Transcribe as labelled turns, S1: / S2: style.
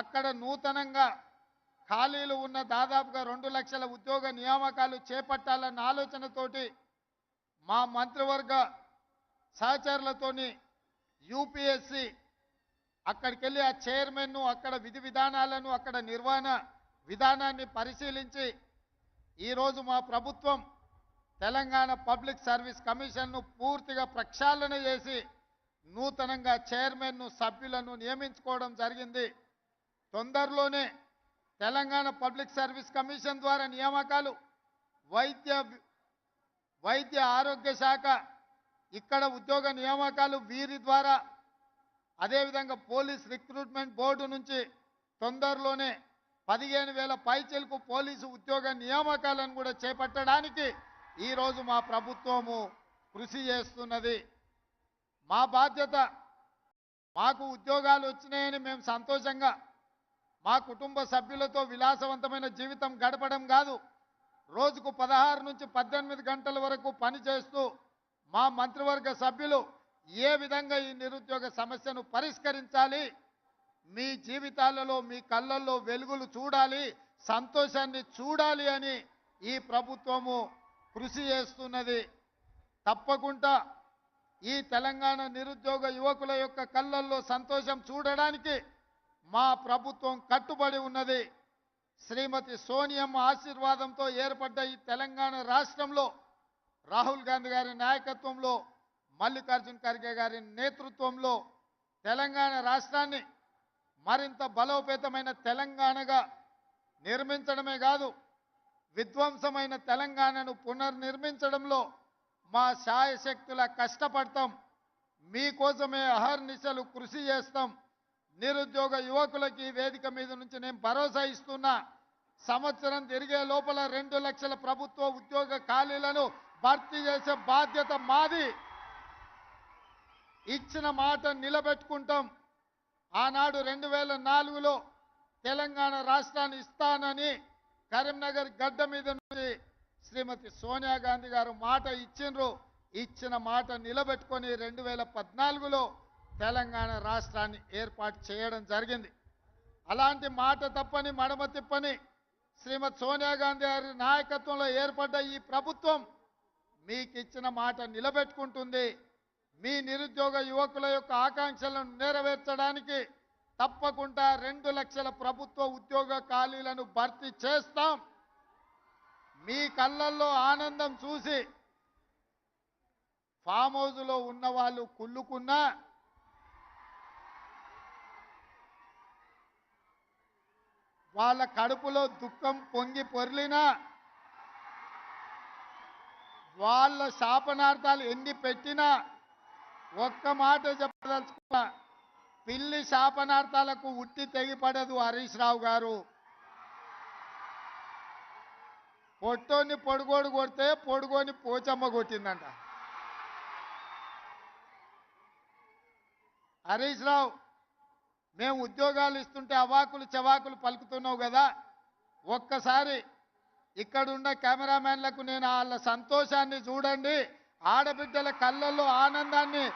S1: అక్కడ నూతనంగా ఖాళీలు ఉన్న దాదాపుగా రెండు లక్షల ఉద్యోగ నియామకాలు చేపట్టాలన్న ఆలోచనతోటి మా మంత్రివర్గ సహచరులతోని యూపీఎస్సి అక్కడికి వెళ్ళి ఆ చైర్మన్ను అక్కడ విధి విధానాలను అక్కడ నిర్వహణ విధానాన్ని పరిశీలించి ఈరోజు మా ప్రభుత్వం తెలంగాణ పబ్లిక్ సర్వీస్ కమిషన్ను పూర్తిగా ప్రక్షాళన చేసి నూతనంగా చైర్మన్ను సభ్యులను నియమించుకోవడం జరిగింది. తొందరలోనే తెలంగాణ పబ్లిక్ సర్వీస్ కమిషన్ ద్వారా నియామకాలు వైద్య వైద్య ఆరోగ్య శాఖ ఇక్కడ ఉద్యోగ నియామకాలు వీరి ద్వారా అదేవిధంగా పోలీస్ రిక్రూట్మెంట్ బోర్డు నుంచి తొందరలోనే పదిహేను వేల పైచలకు పోలీసు ఉద్యోగ నియామకాలను కూడా చేపట్టడానికి ఈరోజు మా ప్రభుత్వము కృషి చేస్తున్నది. మా బాధ్యత మాకు ఉద్యోగాలు వచ్చినాయని మేము సంతోషంగా మా కుటుంబ సభ్యులతో విలాసవంతమైన జీవితం గడపడం కాదు. రోజుకు పదహారు నుంచి పద్దెనిమిది గంటల వరకు పనిచేస్తూ మా మంత్రివర్గ సభ్యులు ఏ విధంగా ఈ నిరుద్యోగ సమస్యను పరిష్కరించాలి? మీ జీవితాలలో మీ కళ్ళల్లో వెలుగులు చూడాలి సంతోషాన్ని చూడాలి అని ఈ ప్రభుత్వము కృషి చేస్తున్నది. తప్పకుండా ఈ తెలంగాణ నిరుద్యోగ యువకుల యొక్క కళ్ళల్లో సంతోషం చూడడానికి మా ప్రభుత్వం కట్టుబడి ఉన్నది. శ్రీమతి సోనియమ్మ ఆశీర్వాదంతో ఏర్పడ్డ ఈ తెలంగాణ రాష్ట్రంలో రాహుల్ గాంధీ గారి నాయకత్వంలో మల్లికార్జున్ ఖర్గే గారి నేతృత్వంలో తెలంగాణ రాష్ట్రాన్ని మరింత బలోపేతమైన తెలంగాణగా నిర్మించడమే కాదు విధ్వంసమైన తెలంగాణను పునర్నిర్మించడంలో మా శాయశక్తుల కష్టపడతాం. మీకోసమే అహర్నిశలు కృషి చేస్తాం. నిరుద్యోగ యువకులకి వేదిక మీద నుంచి నేను భరోసా ఇస్తున్నా. సంవత్సరం తిరిగే లోపల రెండు లక్షల ప్రభుత్వ ఉద్యోగ ఖాళీలను భర్తీ చేసే బాధ్యత మాది. ఇచ్చిన మాట నిలబెట్టుకుంటాం. ఆనాడు రెండు వేల నాలుగులో తెలంగాణ రాష్ట్రాన్ని ఇస్తానని కరీంనగర్ గడ్డ మీద నుంచి శ్రీమతి సోనియా గాంధీ గారు మాట ఇచ్చిండ్రు. ఇచ్చిన మాట నిలబెట్టుకొని రెండు వేల పద్నాలుగులో తెలంగాణ రాష్ట్రాన్ని ఏర్పాటు చేయడం జరిగింది. అలాంటి మాట తప్పని మడమ తిప్పని శ్రీమతి సోనియా గాంధీ గారి నాయకత్వంలో ఏర్పడ్డ ఈ ప్రభుత్వం మీకు ఇచ్చిన మాట నిలబెట్టుకుంటుంది. మీ నిరుద్యోగ యువకుల యొక్క ఆకాంక్షలను నెరవేర్చడానికి తప్పకుండా రెండు లక్షల ప్రభుత్వ ఉద్యోగ ఖాళీలను భర్తీ చేస్తాం. మీ కళ్ళల్లో ఆనందం చూసి ఫామ్ హౌస్లో ఉన్న వాళ్ళు కుళ్ళుకున్నా వాళ్ళ కడుపులో దుఃఖం పొంగి పొర్లినా వాళ్ళ శాపనార్థాలు ఎన్ని పెట్టినా ఒక్క మాట చెప్పదలుచుకున్నా పిల్లి శాపనార్థాలకు ఉట్టి తెగిపడదు హరీష్ రావు గారు. పొట్టోని పొడుగోడు కొడితే పొడుగోని పోచమ్మ కొట్టిందంట. హరీష్ రావు మేము ఉద్యోగాలు ఇస్తుంటే అవాకులు చవాకులు పలుకుతున్నావు కదా? ఒక్కసారి ఇక్కడున్న కెమెరామెన్లకు నేను వాళ్ళ సంతోషాన్ని చూడండి. ఆడబిడ్డల కళ్ళల్లో ఆనందాన్ని